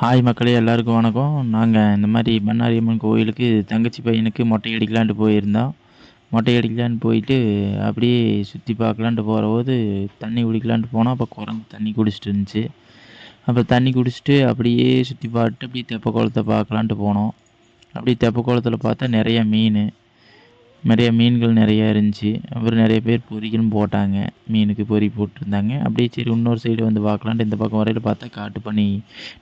Hi மக்களே எல்லாருக்கும் வணக்கம். நாங்கள் இந்த மாதிரி பண்ணாரியம்மன் கோயிலுக்கு தங்கச்சி பையனுக்கு மொட்டை அடிக்கலான்ட்டு போயிருந்தோம். மொட்டை அடிக்கலான்னு போயிட்டு அப்படியே சுற்றி பார்க்கலான்ட்டு போகிறபோது தண்ணி குடிக்கலான்ட்டு போனோம். அப்போ குரங்கு தண்ணி குடிச்சிட்டு இருந்துச்சு. அப்போ தண்ணி குடிச்சிட்டு அப்படியே சுற்றி பார்த்துட்டு அப்படியே தெப்ப குளத்தை பார்க்கலான்ட்டு போனோம். அப்படியே தெப்ப குளத்தில் பார்த்தா நிறைய மீன் நிறைய மீன்கள் நிறையா இருந்துச்சு. அப்புறம் நிறைய பேர் பொரிக்கணும் போட்டாங்க. மீனுக்கு பொறி போட்டிருந்தாங்க. அப்படியே சரி இன்னொரு சைடு வந்து பார்க்கலான்ட்டு இந்த பக்கம் வரையில் பார்த்தா காட்டு பண்ணி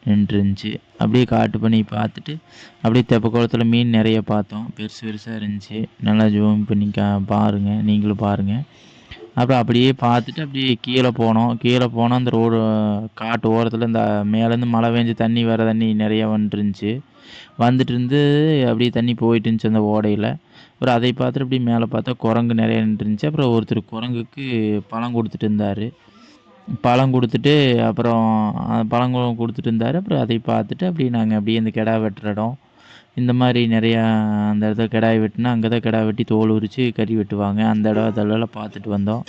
நின்றுருந்துச்சு. அப்படியே காட்டு பண்ணி பார்த்துட்டு அப்படியே தெப்ப குளத்தில் மீன் நிறைய பார்த்தோம். பெருசு பெருசாக இருந்துச்சு. நல்லா ஜூம் பண்ணி கா பாருங்கள் நீங்களும் பாருங்கள் அப்புறம் அப்படியே பார்த்துட்டு அப்படியே கீழே போனோம். கீழே போனால் அந்த ரோடு காட்டு ஓரத்தில் இந்த மேலேருந்து மழை பெஞ்சு தண்ணி வர தண்ணி நிறையா வந்துருந்துச்சு. வந்துட்டு இருந்து அப்படியே தண்ணி போயிட்டு இருந்துச்சு அந்த ஓடையில். அப்புறம் அதை பார்த்துட்டு அப்படியே மேலே பார்த்தா குரங்கு நிறைய நின்றுருந்துச்சு. அப்புறம் ஒருத்தர் குரங்குக்கு பழம் கொடுத்துட்டு இருந்தார். பழம் கொடுத்துட்டு அப்புறம் பழம் கொடுத்துட்டு இருந்தார். அப்புறம் அதை பார்த்துட்டு அப்படியே நாங்கள் அப்படியே இந்த கிடா வெட்டுற இடம். இந்த மாதிரி நிறையா அந்த இடத்துல கிடாய் வெட்டினா அங்கே தான் கிடா வெட்டி தோல் உரித்து கறி வெட்டுவாங்க. அந்த இடம் அதெல்லாம் பார்த்துட்டு வந்தோம்.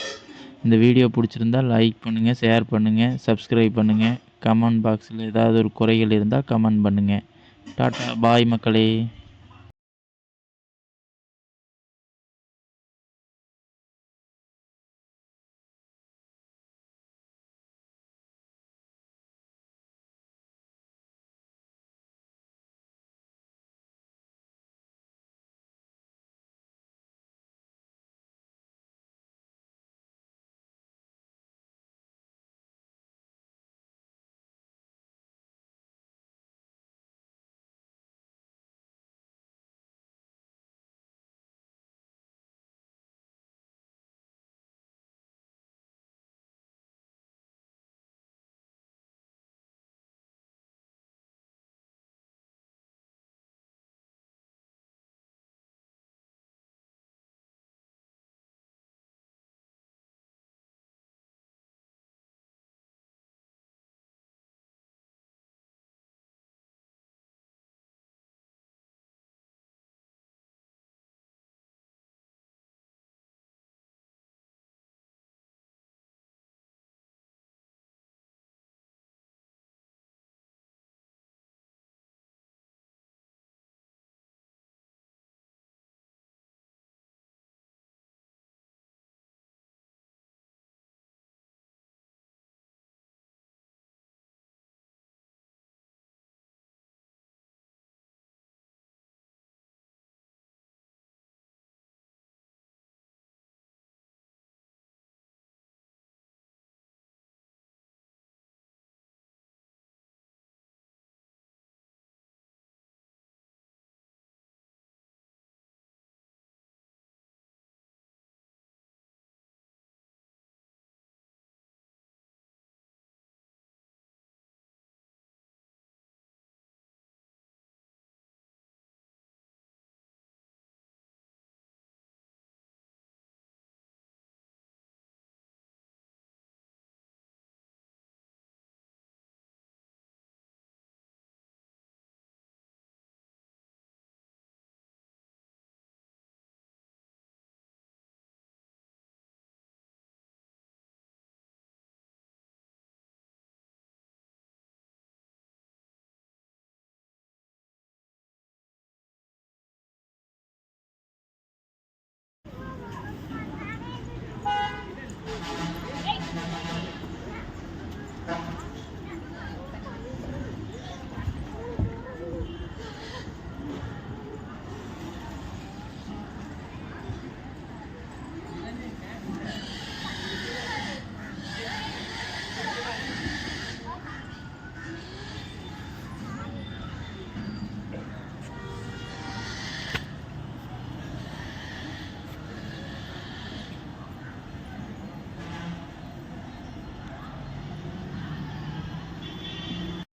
இந்த வீடியோ பிடிச்சிருந்தா லைக் பண்ணுங்கள் ஷேர் பண்ணுங்கள் சப்ஸ்கிரைப் பண்ணுங்கள் கமெண்ட் பாக்ஸில் ஏதாவது ஒரு குறைகள் இருந்தால் கமெண்ட் பண்ணுங்கள் டாட்டா பாய் மக்களே.